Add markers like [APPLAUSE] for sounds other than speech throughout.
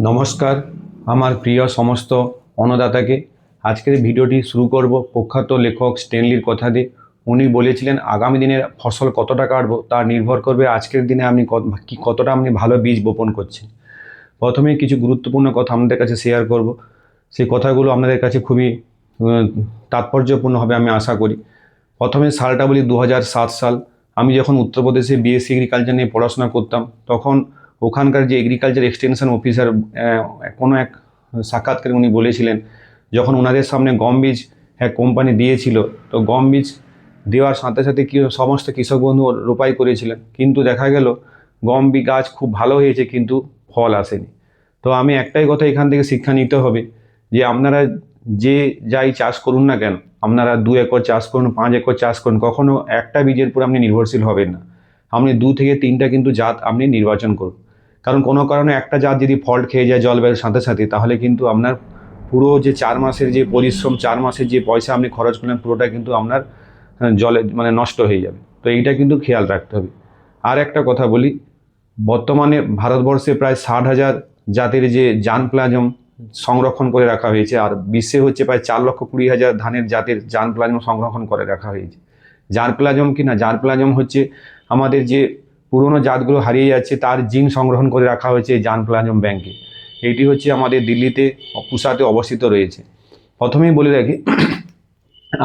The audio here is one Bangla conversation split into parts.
নমস্কার আমার প্রিয় সমস্ত অন্নদাতাকে। আজকের ভিডিওটি শুরু করব প্রখ্যাত লেখক স্টেনলির কথা দিয়ে উনি বলেছিলেন আগামী দিনের ফসল কতটা কাটবো তা নির্ভর করবে আজকের দিনে আপনি কতটা আপনি ভালো বীজ বপন করছেন প্রথমে কিছু গুরুত্বপূর্ণ কথা আমাদের কাছে শেয়ার করব। সেই কথাগুলো আপনাদের কাছে খুবই উম, তাৎপর্যপূর্ণ হবে আমি আশা করি। প্রথমে সালটা বলি দু হাজার সাত সাল। আমি যখন উত্তরপ্রদেশে বিএসসি এগ্রিকালচার নিয়ে পড়াশোনা করতাম তখন ওখানকার যে এগ্রিকালচার এক্সটেনশন অফিসার কোনো এক সাক্ষাৎকারে উনি বলেছিলেন, যখন ওনাদের সামনে গম বীজ এক কোম্পানি দিয়েছিল, তো গম বীজ দেওয়ার সাথে সাথে কি সমস্ত কৃষক বন্ধু রোপাই করেছিলেন। কিন্তু দেখা গেল, গম বি গাছ খুব ভালো হয়েছে, কিন্তু ফল আসেনি। তো আমি একটাই কথা এখান থেকে শিক্ষা নিতে হবে, যে আপনারা যে যাই চাষ করুন না কেন, আপনারা দু একর চাষ করুন, পাঁচ একর চাষ করুন, কখনো একটা বীজের উপর আপনি নির্ভরশীল হবেন না। আপনি দু থেকে তিনটা কিন্তু জাত আপনি নির্বাচন করুন। কারণ কোনো কারণে একটা জাত যদি ফল্ট খেয়ে যায় জলবায়ুর সাথে সাথে, তাহলে কিন্তু আপনার পুরো যে চার মাসের যে পরিশ্রম, চার মাসের যে পয়সা আপনি খরচ করলেন, পুরোটা কিন্তু আপনার জলে মানে নষ্ট হয়ে যাবে। তো এইটা কিন্তু খেয়াল রাখতে হবে। আর একটা কথা বলি, বর্তমানে ভারতবর্ষে প্রায় ষাট হাজার জাতের যে জান প্লাজম সংরক্ষণ করে রাখা হয়েছে, আর বিশ্বে হচ্ছে প্রায় চার লক্ষ কুড়ি হাজার ধানের জাতের জান প্লাজম সংরক্ষণ করে রাখা হয়েছে। জার প্লাজম কি না? জার প্লাজম হচ্ছে আমাদের যে পুরনো জাতগুলো হারিয়ে যাচ্ছে, তার জিন সংগ্রহণ করে রাখা হয়েছে জান প্লাজম ব্যাংকে। এইটি হচ্ছে আমাদের দিল্লিতে পুসাতে অবস্থিত রয়েছে। প্রথমেই বলে রাখি,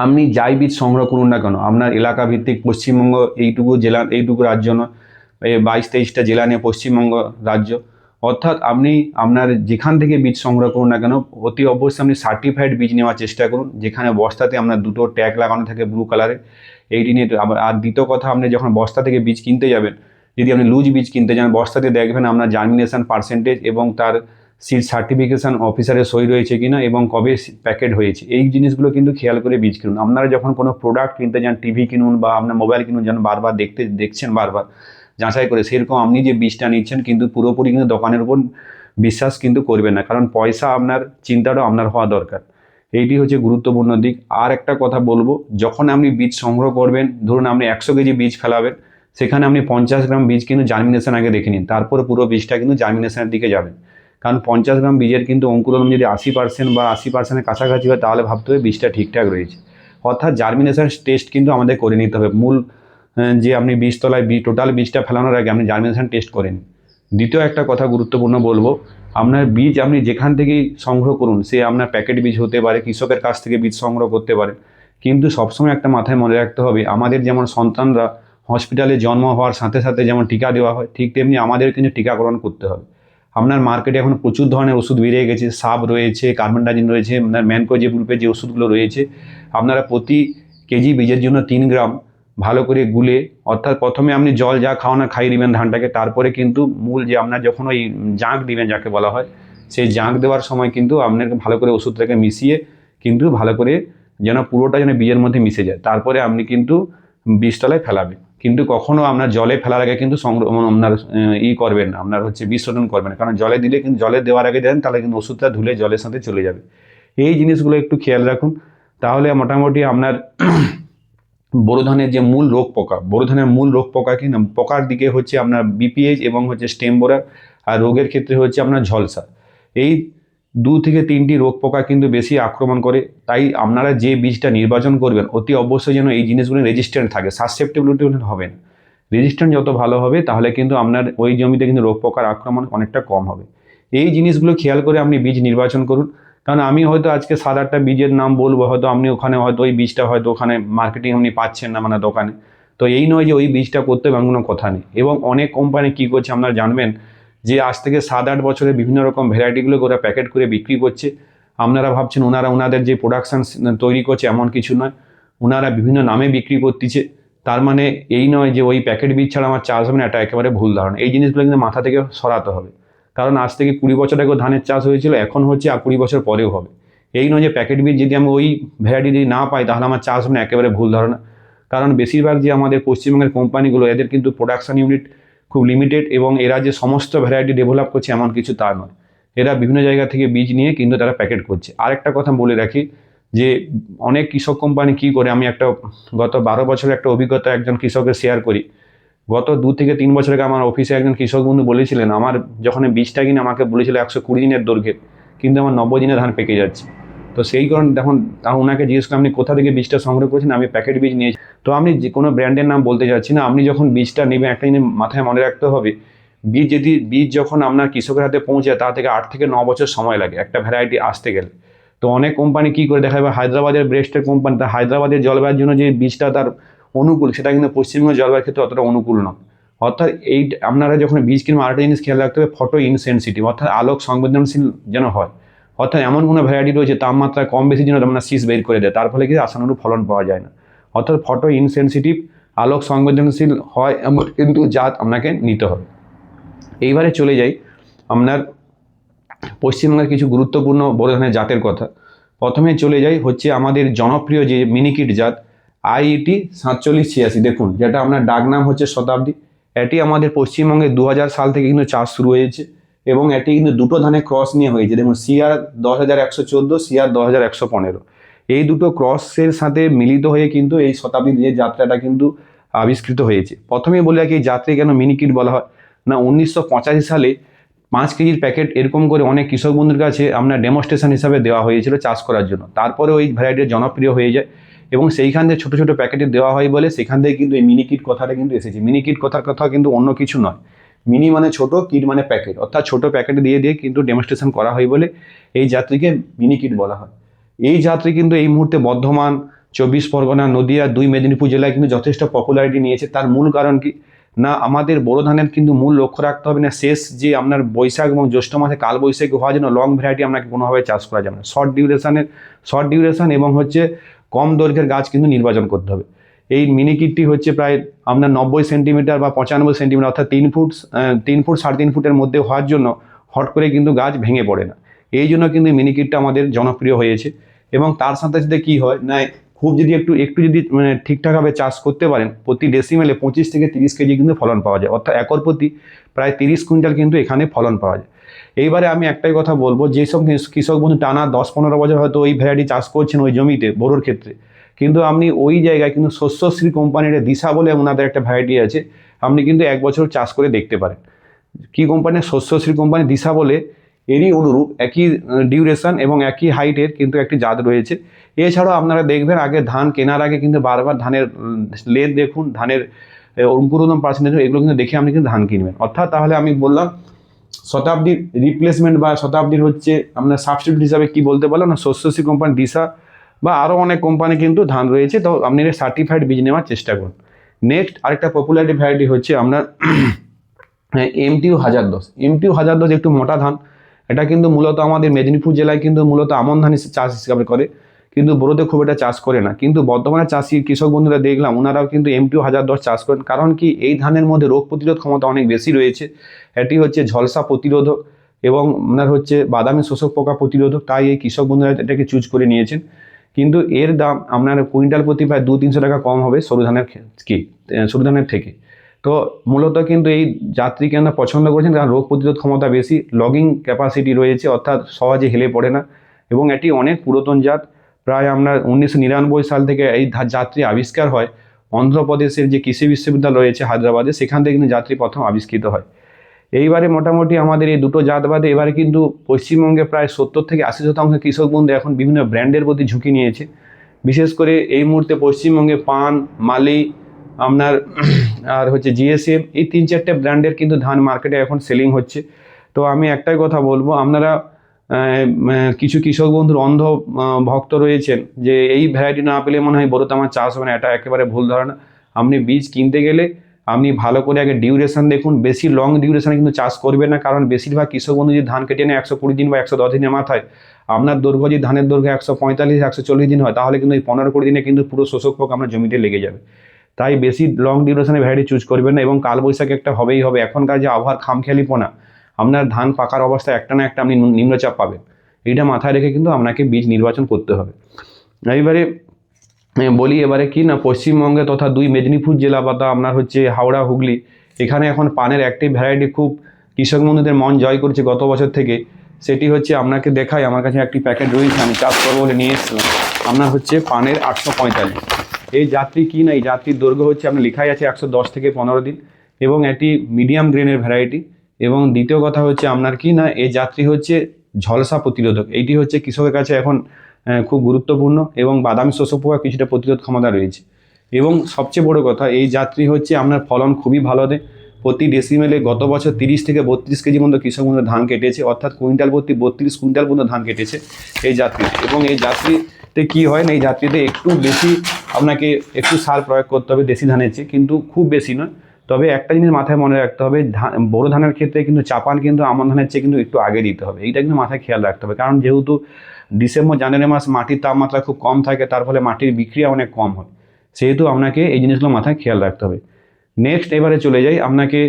আপনি যাই বীজ সংগ্রহ করুন না কেন, আপনার এলাকা ভিত্তিক পশ্চিমবঙ্গ এইটুকু জেলা, এইটুকু রাজ্য নয় বাইশ তেইশটা জেলা নিয়ে পশ্চিমবঙ্গ রাজ্য। অর্থাৎ আপনি আপনার যেখান থেকে বীজ সংগ্রহ করুন না কেন, অতি অবশ্যই আপনি সার্টিফাইড বীজ নেওয়ার চেষ্টা করুন, যেখানে বস্তাতে আপনার দুটো ট্যাগ লাগানো থাকে ব্লু কালারের এইটি নিয়ে আবার, আর দ্বিতীয় কথা, আপনি যখন বস্তা থেকে বীজ কিনতে যাবেন যদি আপনি লুজ বীজ কিনতে যান বস্তাতে দেখবেন আপনার জার্মিনেশন পার্সেন্টেজ এবং তার সিড সার্টিফিকেশন অফিসারের সই রয়েছে কিনা এবং কবে প্যাকেট হয়েছে। এই জিনিসগুলো কিন্তু খেয়াল করে বীজ কিনুন। আপনারা যখন কোনো প্রোডাক্ট কিনতে যান টিভি কিনুন বা আপনার মোবাইল কিনুন, যেন বারবার দেখতে, দেখছেন বারবার, যাচাই করে সেরকম আপনি যে বীজটা নিচ্ছেন, কিন্তু পুরোপুরি কিন্তু দোকানের উপর বিশ্বাস কিন্তু করবেন না, কারণ পয়সা আপনার, চিন্তাটাও আপনার হওয়া দরকার। এইটি হচ্ছে গুরুত্বপূর্ণ দিক। আর একটা কথা বলব, যখন আপনি বীজ সংগ্রহ করবেন, ধরুন আপনি একশো কেজি বীজ ফেলাবেন সেখানে আপনি পঞ্চাশ গ্রাম বীজ কিন্তু জার্মিনেশন আগে দেখে নিন। তারপরে পুরো বীজটা কিন্তু জার্মিনেশনের দিকে যাবেন কারণ পঞ্চাশ গ্রাম বীজের কিন্তু অঙ্কুরোদম যদি আশি পার্সেন্ট বা আশি পার্সেন্টের কাছাকাছি হয়, তাহলে ভাবতে হবে বীজটা ঠিকঠাক রয়েছে। অর্থাৎ জার্মিনেশন টেস্ট কিন্তু আমাদের করে নিতে হবে। মূল যে আপনি বীজতলায় বীজ টোটাল বীজটা ফেলানোর আগে আপনি জার্মিনেশন টেস্ট করেন দ্বিতীয় একটা কথা গুরুত্বপূর্ণ বলব, আপনার বীজ আপনি যেখান থেকেই সংগ্রহ করুন, সে আপনার প্যাকেট বীজ হতে পারে, কৃষকের কাছ থেকে বীজ সংগ্রহ করতে পারে। কিন্তু সবসময় একটা মাথায় মনে রাখতে হবে, আমাদের যেমন সন্তানরা হসপিটালে জন্ম হওয়ার সাথে সাথে যেমন টিকা দেওয়া হয়, ঠিক তেমনি আমাদের কিন্তু টিকাকরণ করতে হবে। আপনার মার্কেটে এখন প্রচুর ধরনের ওষুধ বেরিয়ে গেছে, সাব রয়েছে কার্বনডাজিন রয়েছে, আপনার ম্যানকো যে গ্রুপের যে ওষুধগুলো রয়েছে, আপনারা প্রতি কেজি বীজের জন্য তিন গ্রাম ভালো করে গুলে, অর্থাৎ প্রথমে আপনি জল যা খাওয়ানো খাইয়ে দিবেন ধানটাকে, তারপরে কিন্তু মূল যে আপনার যখন ওই জাঁক দিবেন যাকে বলা হয়, সেই জাঁক দেওয়ার সময় কিন্তু আপনাকে ভালো করে ওষুধটাকে মিশিয়ে কিন্তু ভালো করে যেন পুরোটা যেন বীজের মধ্যে মিশে যায়, তারপরে আপনি কিন্তু বীজতলায় ফেলাবেন। কিন্তু কখনো আপনার জলে ফেলার আগে কিন্তু সংগ্রহ আপনার ই করবেন না, আপনার হচ্ছে বিষ করবেন না। কারণ জলে দিলে কিন্তু, জলে দেওয়ার আগে দেন, তাহলে কিন্তু ওষুধটা ধুলে জলের সাথে চলে যাবে। এই জিনিসগুলো একটু খেয়াল রাখুন। তাহলে মোটামুটি আপনার [CLEARS THROAT] বোরো ধানের যে মূল রোগ পোকা বোরো ধানের মূল রোগ পোকা কি না? পোকার দিকে হচ্ছে আপনার বিপিএইচ এবং হচ্ছে স্টেম বোরার আর রোগের ক্ষেত্রে হচ্ছে আপনার ঝলসা। এই দু থেকে তিনটি রোগ পোকা কিন্তু বেশি আক্রমণ করে। তাই আপনারা যে বীজটা নির্বাচন করবেন, অতি অবশ্যই যেন এই জিনিসগুলো রেজিস্ট্যান্ট থাকে সাসেপ্টেবিলিটি হবে না। রেজিস্ট্যান্ট যত ভালো হবে, তাহলে কিন্তু আপনার ওই জমিতে কিন্তু রোগ পোকার আক্রমণ অনেকটা কম হবে। এই জিনিসগুলো খেয়াল করে আপনি বীজ নির্বাচন করুন। কারণ আমি হয়তো আজকে সাত আটটা বীজের নাম বলব, হয়তো আপনি ওখানে হয়তো ওই বীজটা হয়তো ওখানে মার্কেটিং আপনি পাচ্ছেন না মানে দোকানে। তো এই নয় যে ওই বীজটা করতে হবে কোনো কথা নেই। এবং অনেক কোম্পানি কী করছে আপনারা জানবেন যে আজ থেকে সাত আট বছরে বিভিন্ন রকম ভ্যারাইটিগুলো ওরা প্যাকেট করে বিক্রি করছে। আপনারা ভাবছেন ওনারা ওনাদের যে প্রোডাকশান তৈরি করছে এমন কিছু নয়। ওনারা বিভিন্ন নামে বিক্রি করতেছে। তার মানে এই নয় যে ওই প্যাকেট বীজ ছাড়া আমার চাষ হবে না, এটা একেবারে ভুল ধারণা। এই জিনিসগুলো কিন্তু মাথা থেকে সরাতে হবে। কারণ আজ থেকে কুড়ি বছর আগে ধানের চাষ হয়েছিল, এখন হচ্ছে আর কুড়ি বছর পরেও হবে। এই নয় যে প্যাকেট বীজ যদি আমি ওই ভ্যারাইটি যদি না পাই, তাহলে আমার চাষ হবে না, একেবারে ভুল ধারণা। কারণ বেশিরভাগ যে আমাদের পশ্চিমবঙ্গের কোম্পানিগুলো এদের কিন্তু প্রোডাকশন ইউনিট খুব লিমিটেড এবং এরা যে সমস্ত ভ্যারাইটি ডেভেলপ করছে এমন কিছু তা নয়। এরা বিভিন্ন জায়গা থেকে বীজ নিয়ে কিন্তু তারা প্যাকেট করছে। আরেকটা কথা বলে রাখি যে অনেক কৃষক কোম্পানি কি করে, আমি একটা গত বারো বছরের একটা অভিজ্ঞতা একজন কৃষকের শেয়ার করি। গত দু থেকে তিন বছর আগে আমার অফিসে একজন কৃষক বন্ধু বলেছিলেন, আমার যখন বীজটা কিনে আমাকে বলেছিল একশো কুড়ি দিনের দৈর্ঘ্যে, কিন্তু আমার নব্বই দিনে ধান পেকে যাচ্ছে। তো সেই কারণে দেখুন, তা ওনাকে জিজ্ঞেস করলাম আপনি কোথা থেকে বীজটা সংগ্রহ করেছেন, আমি প্যাকেট বীজ নিয়েছি। তো আপনি যে কোনো ব্র্যান্ডের নাম বলতে চাচ্ছি না, আপনি যখন বীজটা নেবেন, একটা জিনিস মাথায় মনে রাখতে হবে, বীজ যদি, বীজ যখন আপনার কৃষকের হাতে পৌঁছায় তা থেকে আট থেকে ন বছর সময় লাগে, একটা ভ্যারাইটি আসতে গেলে। তো অনেক কোম্পানি কী করে দেখা যাবে হায়দ্রাবাদের ব্রেস্টের কোম্পানি তা হায়দ্রাবাদের জলবায়ুর জন্য যে বীজটা তার অনুকূল, সেটা কিন্তু পশ্চিমবঙ্গের জলবায়ুর ক্ষেত্রে অতটা অনুকূল নয়। অর্থাৎ এই, আপনারা যখন বীজ কিনবেন, আরেকটা জিনিস খেয়াল রাখতে হবে ফটো ইনসেন্সিটিভ অর্থাৎ আলোক সংবেদনশীল যেন হয়। অর্থাৎ এমন কোনো ভ্যারাইটি রয়েছে, তাপমাত্রা কম বেশি যেন আপনার শীষ বের করে দেয়, তার ফলে কিন্তু আশানুরূপ ফলন পাওয়া যায় না। অর্থাৎ ফটো ইনসেন্সিটিভ আলোক সংবেদনশীল হয় এমন কিন্তু জাত আপনাকে নিতে হবে। এইবারে চলে যাই আপনার পশ্চিমবঙ্গের কিছু গুরুত্বপূর্ণ বড় ধরনের জাতের কথা। প্রথমে চলে যাই হচ্ছে আমাদের জনপ্রিয় যে মিনিকিট জাত আইইটি সাতচল্লিশ ছিয়াশি। দেখুন, যেটা আপনার ডাক নাম হচ্ছে শতাব্দী। এটি আমাদের পশ্চিমবঙ্গে দু হাজার সাল থেকে কিন্তু চাষ শুরু হয়েছে। এবং এটি কিন্তু দুটো ধানের ক্রস নিয়ে হয়েছে। দেখুন সিআর দশ হাজার একশো চোদ্দ দশ হাজার একশো পনেরো। এই দুটো ক্রসের সাথে মিলিত হয়ে কিন্তু এই শতাব্দীর যে যাত্রাটা কিন্তু আবিষ্কৃত হয়েছে। প্রথমেই বলে রাখি, এই যাত্রী কেন মিনিকিট বলা হয়? না, উনিশশো পঁচাশি সালে পাঁচ কেজির প্যাকেট এরকম করে অনেক কৃষক বন্ধুর কাছে আপনার ডেমনস্ট্রেশন হিসাবে দেওয়া হয়েছিল চাষ করার জন্য। তারপরে ওই ভ্যারাইটির জনপ্রিয় হয়ে যায় এবং সেইখান থেকে ছোটো ছোটো প্যাকেটে দেওয়া হয় বলে সেখান থেকে কিন্তু এই মিনি কিট কথাটা কিন্তু এসেছে। মিনি কিট কথার কথা কিন্তু অন্য কিছু নয়। মিনি মানে ছোট কিট মানে প্যাকেট অর্থাৎ ছোট প্যাকেট দিয়ে দিয়ে কিন্তু ডেমনস্ট্রেশন করা হয় বলে এই যাত্রীকে মিনি কিট বলা হয়। এই যাত্রী কিন্তু এই মুহূর্তে বর্ধমান, চব্বিশ পরগনা, নদিয়া, দুই মেদিনীপুর জেলায় কিন্তু যথেষ্ট পপুলারিটি নিয়েছে। তার মূল কারণ কি? না, আমাদের বড় ধানের কিন্তু মূল লক্ষ্য রাখতে হবে না, শেষ যে আপনার বৈশাখ এবং জ্যৈষ্ঠ মাসে কাল বৈশাখী হওয়ার জন্য লং ভ্যারাইটি আপনাকে কোনোভাবে চাষ করা যাবে না। শর্ট ডিউরেশনের শর্ট ডিউরেশন এবং হচ্ছে কম দৈর্ঘ্যের গাছ কিন্তু নির্বাচন করতে হবে। এই মিনি কিটটি হচ্ছে প্রায় আপনার নব্বই সেন্টিমিটার বা পঁচানব্বই সেন্টিমিটার অর্থাৎ তিন ফুট তিন ফুট, সাড়ে তিন ফুটের মধ্যে হওয়ার জন্য হট করে কিন্তু গাছ ভেঙে পড়ে না। এই জন্য কিন্তু মিনি কিটটা আমাদের জনপ্রিয় হয়েছে। এবং তার সাথে সাথে কী হয়, না, খুব যদি একটু একটু যদি মানে ঠিকঠাকভাবে চাষ করতে পারেন, প্রতি ডেসিমেলে পঁচিশ থেকে তিরিশ কেজি কিন্তু ফলন পাওয়া যায়। অর্থাৎ একর প্রতি প্রায় তিরিশ কুইন্টাল কিন্তু এখানে ফলন পাওয়া যায়। এইবারে আমি একটাই কথা বলব, যেসব কৃষ- কৃষক বন্ধু টানা দশ পনেরো বছর হয়তো ওই ভ্যারাইটি চাষ করছেন ওই জমিতে, বোরোর ক্ষেত্রে কিন্তু আপনি ওই জায়গায় কিন্তু শস্যশ্রী কোম্পানির দিশা বলে ওনাদের একটা ভ্যারাইটি আছে, আপনি কিন্তু এক বছর চাষ করে দেখতে পারেন। কি কোম্পানির? শস্যশ্রী কোম্পানি দিশা বলে এরই অনুরূপ একই ডিউরেশন এবং একই হাইটের কিন্তু একটি জাত রয়েছে। এছাড়াও আপনারা দেখবেন আগে ধান কেনার আগে কিন্তু বারবার ধানের লেদ দেখুন, ধানের অঙ্কুরোদম পার্সেন্টেজ এগুলো কিন্তু দেখে আপনি কিন্তু ধান কিনবেন। অর্থাৎ তাহলে আমি বললাম, শতাব্দীর রিপ্লেসমেন্ট বা শতাব্দীর হচ্ছে আপনার সাবস্টিটিউট হিসাবে কি বলতে পারলাম না? শস্যশ্রী কোম্পানি দিশা বা আরও অনেক কোম্পানি কিন্তু ধান রয়েছে, তো আপনি সার্টিফাইড বীজ নেওয়ার চেষ্টা করুন। নেক্সট আরেকটা পপুলারিটি ভ্যারাইটি হচ্ছে আপনার [CLEARS THROAT] এমটিউ হাজার দশ। এমটিউ হাজার দশ একটু মোটা ধান, এটা কিন্তু মূলত আমাদের মেদিনীপুর জেলায় কিন্তু মূলত আমন ধান চাষ হিসাবে করে, কিন্তু বড়োতে খুব একটা চাষ করে না। কিন্তু বর্তমানে চাষি, কৃষক বন্ধুরা দেখলাম ওনারাও কিন্তু এমটিউ হাজার দশ চাষ করেন, কারণ কি এই ধানের মধ্যে রোগ প্রতিরোধ ক্ষমতা অনেক বেশি রয়েছে। এটি হচ্ছে ঝলসা প্রতিরোধক এবং ওনার হচ্ছে বাদামি শোষক পোকা প্রতিরোধক, তাই এই কৃষক বন্ধুরা এটাকে চুজ করে নিয়েছেন। কিন্তু এর দাম আপনার কুইন্টাল প্রতি প্রায় দু, তিনশো টাকা কম হবে সরু ধানের কি সরু ধানের থেকে। তো মূলত কিন্তু এই যাত্রীকে আমরা পছন্দ করেছেন? কারণ রোগ প্রতিরোধ ক্ষমতা বেশি লগিং ক্যাপাসিটি রয়েছে, অর্থাৎ সহজে হেলে পড়ে না। এবং এটি অনেক পুরাতন জাত, প্রায় আপনার উনিশশো নিরানব্বই সাল থেকে এই যাত্রী আবিষ্কার হয়। অন্ধ্রপ্রদেশের যে কৃষি বিশ্ববিদ্যালয় রয়েছে হায়দ্রাবাদে, সেখান থেকে কিন্তু যাত্রী প্রথম আবিষ্কৃত হয়। এইবারে মোটামুটি আমাদের এই দুটো জাত বাদে এবারে কিন্তু পশ্চিমবঙ্গে প্রায় সত্তর থেকে আশি শতাংশ কৃষক বন্ধু এখন বিভিন্ন ব্র্যান্ডের প্রতি ঝুঁকি নিয়েছে। বিশেষ করে এই মুহূর্তে পশ্চিমবঙ্গে পান, মালি, আপনার [CLEARS THROAT] আর হচ্ছে জিএসএম এই তিন চারটে ব্র্যান্ডের কিন্তু ধান মার্কেটে এখন সেলিং হচ্ছে। তো আমি একটাই কথা বলব, আপনারা কিছু কৃষক বন্ধুর অন্ধ ভক্ত রয়েছেন যে এই ভ্যারাইটি না পেলে মনে হয় বড়তে আমার চাষ হবে না, এটা একেবারে ভুল ধারণা। আপনি বীজ কিনতে গেলে আপনি ভালো করে আগে ডিউরেশন দেখুন। বেশি লং ডিউরেশনে কিন্তু চাষ করবে না, কারণ বেশিরভাগ কৃষক বন্ধু যদি ধান কেটে নেয় একশো কুড়ি দিন বা একশো দশ দিনের মাথায়, আপনার দৈর্ঘ্য যদি ধানের দৈর্ঘ্য একশো পঁয়তাল্লিশ, একশো চল্লিশ দিন হয়, তাহলে কিন্তু এই পনেরো কুড়ি দিনে কিন্তু পুরো শোষক পোক আপনার জমিতে লেগে যাবে। তাই বেশি লং ডিউরেশনে ভ্যারাইটি চুজ করবেন না, এবং কালবৈশাখী একটা হবেই হবে। এখনকার যে আবহাওয়ার খামখেয়ালিপনা, আপনার ধান পাকার অবস্থা একটা না একটা আপনি নিম্নচাপ পাবেন। এইটা মাথায় রেখে কিন্তু আপনাকে বীজ নির্বাচন করতে হবে। এইবারে বলি এবারে কি না, পশ্চিমবঙ্গে তথা দুই মেদিনীপুর জেলা বা আপনার হচ্ছে হাওড়া, হুগলি, এখানে এখন পানের একটি ভ্যারাইটি খুব কৃষক বন্ধুদের মন জয় করছে গত বছর থেকে। সেটি হচ্ছে আপনাকে দেখাই, আমার কাছে একটি প্যাকেট রয়েছে, আমি চাষ করব বলে নিয়ে এসেছিলাম। আপনার হচ্ছে পানের আটশো পঁয়তাল্লিশ। এই যাত্রী কি না, এই যাত্রীর দৈর্ঘ্য হচ্ছে আপনার লেখাই আছে একশো দশ থেকে পনেরো দিন এবং এটি মিডিয়াম গ্রেনের ভ্যারাইটি এবং দ্বিতীয় কথা হচ্ছে আপনার কি না, এই যাত্রী হচ্ছে ঝলসা প্রতিরোধক। এইটি হচ্ছে কৃষকের কাছে এখন খুব গুরুত্বপূর্ণ এবং বাদামি শস্য পোকা কিছুটা প্রতিরোধ ক্ষমতা রয়েছে। এবং সবচেয়ে বড় কথা, এই যাত্রী হচ্ছে আপনার ফলন খুবই ভালো দেয়। প্রতি ডেসিমেলে গত বছর তিরিশ থেকে বত্রিশ কেজি মতো কৃষক বন্ধু ধান কেটেছে, অর্থাৎ কুইন্টাল প্রতি বত্রিশ কুইন্টাল পর্যন্ত ধান কেটেছে এই যাত্রীতে এবং এই যাত্রীতে কি হয় না, এই যাত্রীতে একটু বেশি আপনাকে একটু সার প্রয়োগ করতে হবে দেশি ধানের চেয়ে, কিন্তু খুব বেশি নয়। তবে একটা জিনিস মাথায় মনে রাখতে হবে, ধান, বড় ধানের ক্ষেত্রে কিন্তু চাপান কিন্তু আমন ধানের চেয়ে কিন্তু একটু আগে দিতে হবে। এইটা কিন্তু মাথায় খেয়াল রাখতে হবে। কারণ যেহেতু ডিসেম্বর, জানুয়ারি মাস মাটির তাপমাত্রা খুব কম থাকে, তার ফলে মাটির বিক্রিয়া অনেক কম হয়। সেহেতু আপনাকে এই জিনিসগুলো মাথায় খেয়াল রাখতে হবে। নেক্সট এবারে চলে যাই। আপনাকে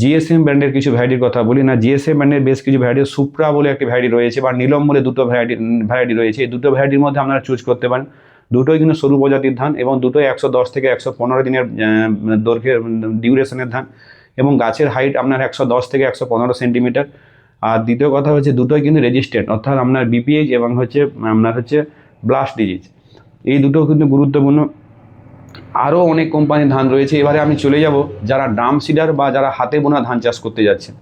জিএসএম ব্র্যান্ডের কিছু ভ্যারাইটির কথা বলি। না জিএসএম ব্র্যান্ডের বেশ কিছু ভ্যারাইটি সুপ্রা বলে একটি ভ্যারাইটি রয়েছে বা নীলম বলে দুটো ভ্যারাইটি ভ্যারাইটি রয়েছে। এই দুটো ভ্যারাইটির মধ্যে আপনারা চুজ করতে পারেন। দুটোই কিন্তু সরু প্রজাতির ধান এবং দুটোই একশো দশ থেকে একশো পনেরো দিনের দৈর্ঘ্যের ডিউরেশনের ধান এবং গাছের হাইট আপনার একশো দশ থেকে একশো পনেরো সেন্টিমিটার আর দ্বিতীয় কথা হচ্ছে দুটোই কিন্তু রেজিস্ট্যান্ট অর্থাৎ আপনার বিপিএইচ এবং হচ্ছে, আপনার হচ্ছে ব্লাস্ট ডিজিজ এই দুটো কিন্তু গুরুত্বপূর্ণ। আরও অনেক কোম্পানির ধান রয়েছে। এবারে আমি চলে যাব যারা ড্রাম সিডার বা যারা হাতে বোনা ধান চাষ করতে যাচ্ছেন।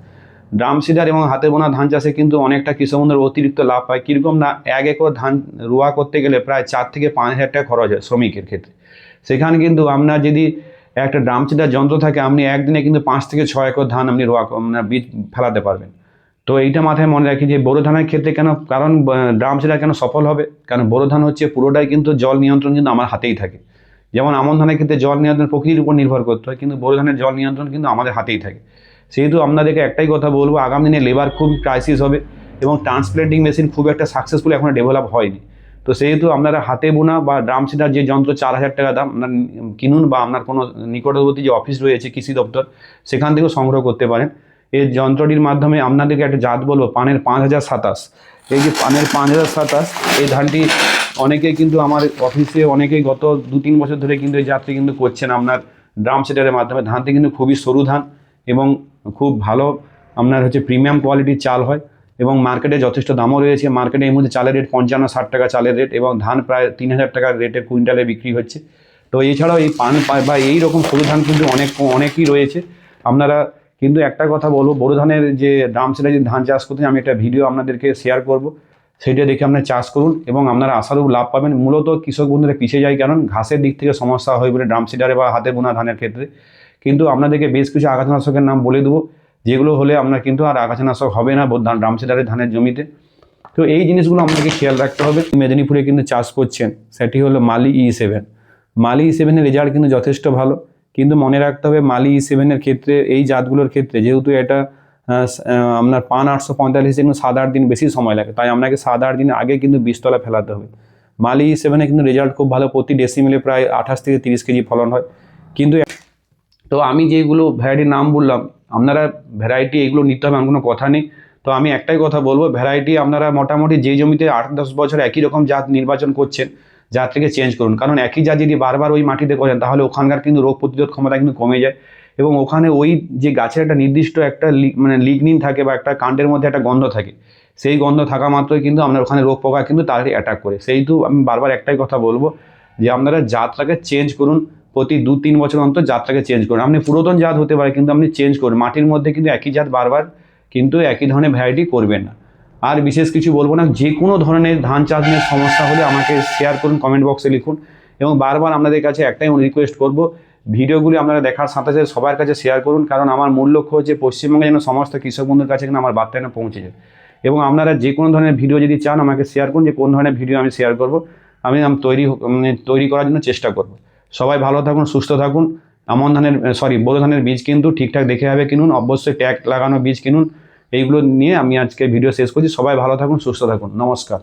ড্রাম সিডার এবং হাতে বোনা ধান চাষে কিন্তু অনেকটা কৃষক বন্ধুর অতিরিক্ত লাভ পায় কীরকম না, এক একর ধান রোয়া করতে গেলে প্রায় চার থেকে পাঁচ হাজার টাকা খরচ হয় শ্রমিকের ক্ষেত্রে। সেখানে কিন্তু আপনার যদি একটা ড্রাম সিডার যন্ত্র থাকে, আপনি একদিনে কিন্তু পাঁচ থেকে ছয় একর ধান আপনি রোয়া বীজ ফেলাতে পারবেন। তো এইটা মাথায় মনে রাখি যে বোরো ধানের ক্ষেত্রে কেন, কারণ ড্রাম সিডার কেন সফল হবে? কারণ বোরো ধান হচ্ছে পুরোটাই কিন্তু জল নিয়ন্ত্রণ কিন্তু আমার হাতেই থাকে। যেমন আমন ধানের ক্ষেত্রে জল নিয়ন্ত্রণ প্রকৃতির উপর নির্ভর করতে হয়, কিন্তু বোরো ধানের জল নিয়ন্ত্রণ কিন্তু আমাদের হাতেই থাকে। সেহেতু আপনাদেরকে একটাই কথা বলব, আগামী দিনে লেবার খুব ক্রাইসিস হবে এবং ট্রান্সপ্লেন্টিং মেশিন খুব একটা সাকসেসফুল এখনও ডেভেলপ হয়নি। তো সেহেতু আপনারা হাতে বোনা বা ড্রাম সিটার যে যন্ত্র চার হাজার টাকা দাম, আপনার কিনুন বা আপনার কোনো নিকটবর্তী যে অফিস রয়েছে, কৃষি দপ্তর, সেখান থেকেও সংগ্রহ করতে পারেন। এই যন্ত্রটির মাধ্যমে আপনাদেরকে একটা জাত বলব, পানের পাঁচ হাজার সাতাশ। এই যে পানের পাঁচ হাজার সাতাশ, এই ধানটি অনেকেই কিন্তু আমার অফিসে, অনেকেই গত দু তিন বছর ধরে কিন্তু এই যাত্রী কিন্তু করছেন। আপনার ড্রাম সেটারের মাধ্যমে ধানটি কিন্তু খুবই সরু ধান এবং খুব ভালো আপনার হচ্ছে প্রিমিয়াম কোয়ালিটির চাল হয় এবং মার্কেটে যথেষ্ট দামও রয়েছে। মার্কেটে এই মধ্যে চালের রেট পঞ্চান্ন, ষাট টাকা চালের রেট এবং ধান প্রায় তিন হাজার টাকার রেটের কুইন্টালে বিক্রি হচ্ছে। তো এছাড়াও এই পান বা এই রকম সরু ধান কিন্তু অনেক, অনেকই রয়েছে। আপনারা কিন্তু একটা কথা বলব, বড় ধানের যে ড্রাম সেটা যে ধান চাষ করতে আমি একটা ভিডিও আপনাদেরকে শেয়ার করব। সেটা দেখে আপনারা চাষ করুন এবং আপনারা আশারূপ লাভ পাবেন। মূলত কৃষক বন্ধুরা পিছিয়ে যায়, কারণ ঘাসের দিক থেকে সমস্যা হয় বলে ড্রাম সিডারে বা হাতে বোনা ধানের ক্ষেত্রে। কিন্তু আপনাদেরকে বেশ কিছু আগাছানাশকের নাম বলে দেবো, যেগুলো হলে আপনার কিন্তু আর আগাছানাশক হবে না ড্রাম সিডারের ধানের জমিতে। তো এই জিনিসগুলো আপনাকে খেয়াল রাখতে হবে। মেদিনীপুরে কিন্তু চাষ করছেন, সেটি হলো মালি ই সেভেন মালি ই সেভেনের রেজাল্ট কিন্তু যথেষ্ট ভালো। কিন্তু মনে রাখতে হবে মালি ই সেভেনের ক্ষেত্রে, এই জাতগুলোর ক্ষেত্রে যেহেতু এটা আপনার পান আটশো পঁয়তাল্লিশে কিন্তু সাত আট দিন বেশি সময় লাগে, তাই আপনাকে সাত আট দিন আগে কিন্তু বীজতলা ফেলাতে হবে। মালি ই সেভেনে কিন্তু রেজাল্ট খুব ভালো, প্রতি ডেসিমিলে প্রায় আঠাশ থেকে তিরিশ কেজি ফলন হয়। কিন্তু তো আমি যেগুলো ভ্যারাইটির নাম বললাম, আপনারা ভ্যারাইটি এগুলো নিতে হবে কোনো কথা নেই। তো আমি একটাই কথা বলব ভ্যারাইটি আপনারা মোটামুটি যে জমিতে আট দশ বছর একই রকম জাত নির্বাচন করছেন জাত থেকে চেঞ্জ করুন। কারণ একই জাত যদি বারবার ওই মাটিতে করেন, তাহলে ওখানকার কিন্তু রোগ প্রতিরোধ ক্ষমতা কিন্তু কমে যায়। এবং ওখানে ওই যে গাছের একটা নির্দিষ্ট একটা মানে লিগনিন থাকে বা একটা কাণ্ডের মধ্যে একটা গন্ধ থাকে, সেই গন্ধ থাকা মাত্রই কিন্তু আপনার ওখানে রোগ পোকা কিন্তু তাড়াতাড়ি অ্যাটাক করে। সেই তো আমি বারবার একটাই কথা বলব যে আপনারা জাতটাকে চেঞ্জ করুন, প্রতি দু, তিন বছর অন্তর জাতটাকে চেঞ্জ করুন। আপনি পুরাতন জাত হতে পারে কিন্তু আপনি চেঞ্জ করুন। মাটির মধ্যে কিন্তু একই জাত বারবার কিন্তু একই ধরনের ভ্যারাইটি করবেন না। আর বিশেষ কিছু বলব না, যে কোনো ধরনের ধান চাষ নিয়ে সমস্যা হলে আমাকে শেয়ার করুন কমেন্ট বক্সে লিখুন এবং বারবার আপনাদের কাছে একটাই রিকোয়েস্ট করব, ভিডিওগুলি আপনারা দেখার সাথে সাথে সবার কাছে শেয়ার করুন, কারণ আমার মূল লক্ষ্য হচ্ছে পশ্চিমবঙ্গে যেন সমস্ত কৃষক বন্ধুর কাছে যেন আমার বার্তা যেন পৌঁছে যায় এবং আপনারা যে কোনো ধরনের ভিডিও যদি চান আমাকে শেয়ার করুন, যে কোন ধরনের ভিডিও আমি শেয়ার করব, আমি তৈরি মানে তৈরি করার জন্য চেষ্টা করব। সবাই ভালো থাকুন, সুস্থ থাকুন, আমন ধানের সরি বোরো ধানের বীজ কিন্তু ঠিকঠাক দেখে হবে কিনুন, অবশ্যই ট্যাগ লাগানো বীজ কিনুন এইগুলো নিয়ে আমি আজকে ভিডিও শেষ করছি। সবাই ভালো থাকুন সুস্থ থাকুন। নমস্কার।